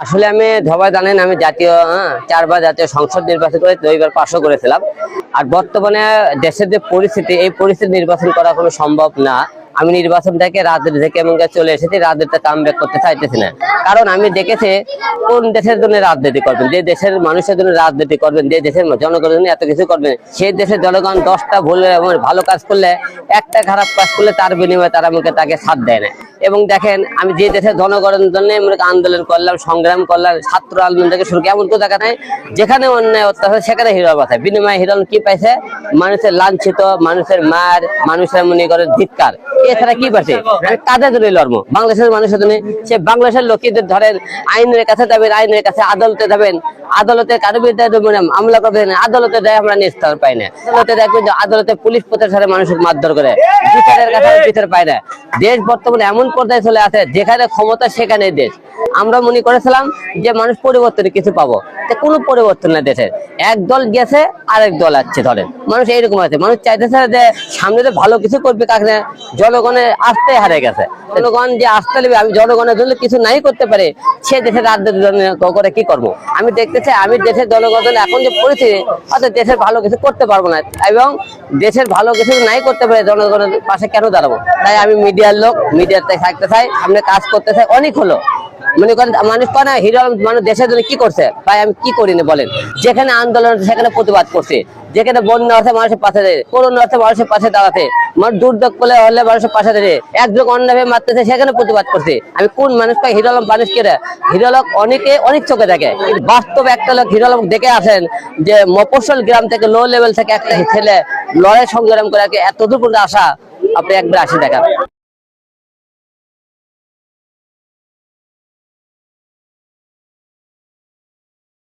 আসলে আমি সবাই জানেন আমি জাতীয় হ্যাঁ, চারবার জাতীয় সংসদ নির্বাচন করে দুইবার পাশও করেছিলাম। আর বর্তমানে দেশের যে পরিস্থিতি এই পরিস্থিতি নির্বাচন করা কোনো সম্ভব না। আমি নির্বাচন থেকে রাজনীতি থেকে এমন চলে এসেছি রাজনীতিতে কাম ব্যাক করতে চাইতেছি না। কারণ আমি দেখেছি কোন দেশের জন্য রাজনীতি করবেন, যে দেশের মানুষের জন্য রাজনীতি করবেন, যে দেশের জনগণের জন্য এত কিছু করবেন সেই দেশের জনগণ দশটা ভুল এবং ভালো কাজ করলে, একটা খারাপ কাজ করলে তার বিনিময়ে তারা আমাকে তাকে সাথ দেয় না। এবং দেখেন, আমি যে দেশের জনগণের জন্য আন্দোলন করলাম, সংগ্রাম করলাম, ছাত্র আন্দোলন থেকে শুরু এমন কোনো জায়গা নাই, যেখানে অন্যায় অত্যাচার, সেখানে হিরো কথা। বিনিময়ে হিরণ কি পাইছে? মানুষের লাঞ্ছিত, মানুষের মার, মানুষের মনে করে ধিক্কার। এছাড়া কি করছে? তাদের জন্য লড়বো। বাংলাদেশের মানুষের জন্য সে বাংলাদেশের লোকেদের ধরেন, আইনের কাছে যাবেন, আইনের কাছে আদালতে যাবেন, আদালতে কারও বিরুদ্ধে মানে মামলা করবেন আদালতে দেয় আমরা নিস্তার পাই না। আদালতে দেখবেন আদালতে পুলিশ প্রশাসনের মানুষের মারধর করে। বিচারের কাছে বিচার পায় না। দেশ বর্তমানে এমন পর্যায়ে চলে আছে যেখানে ক্ষমতা সেখানে দেশ। আমরা মনে করেছিলাম যে মানুষ পরিবর্তনে কিছু পাবো। কোনো পরিবর্তন না দেশের। এক দল গেছে, আরেক দল আসছে, ধরেন। মানুষ এইরকম আছে। মানুষ চাইতেছে যে সামনে তো ভালো কিছু করবে, কাকে জনগণের আস্থে হারে গেছে। জনগণ যে আস্থা নেবে, আমি জনগণের জন্য কিছু নাই করতে পারে, সে দেশের রাজনীতির জন্য করে কি করব? আমি দেখতে চাই আমি দেশের জনগণের জন্য এখন যে পরিস্থিতি, অর্থাৎ দেশের ভালো কিছু করতে পারব না। এবং দেশের ভালো কিছু নাই করতে পারে, জনগণের পাশে কেন দাঁড়াবো? তাই আমি মিডিয়ার লোক মিডিয়াতে থাকতে চাই। সামনে কাজ করতে চাই, অনেক হলো। মনে মানুষ কয় না, হিরো মানুষ দেশের জন্য কি করছে? ভাই, আমি কি করিনি বলেন। যেখানে আন্দোলন সেখানে প্রতিবাদ করছে। যেখানে বন্যা আছে, মানুষের পাশে দাঁড়িয়ে। করোনা আছে, মানুষের পাশে দাঁড়াতে। মানুষ দুর্যোগ করলে, হলে মানুষের পাশে দাঁড়িয়ে। একজন অন্যভাবে মারতেছে, সেখানে প্রতিবাদ করছে। আমি কোন মানুষকে হিরো আলম মানুষ কেটে হিরো আলম অনেকে, অনেক চোখে দেখে। বাস্তবে একটা লোক হিরো আলম দেখে আসেন যে, মফস্বল গ্রাম থেকে লো লেভেল থেকে একটা ছেলে লড়াই সংগ্রাম করে এত দূর পর্যন্ত আসা, আপনি একবার আসি দেখা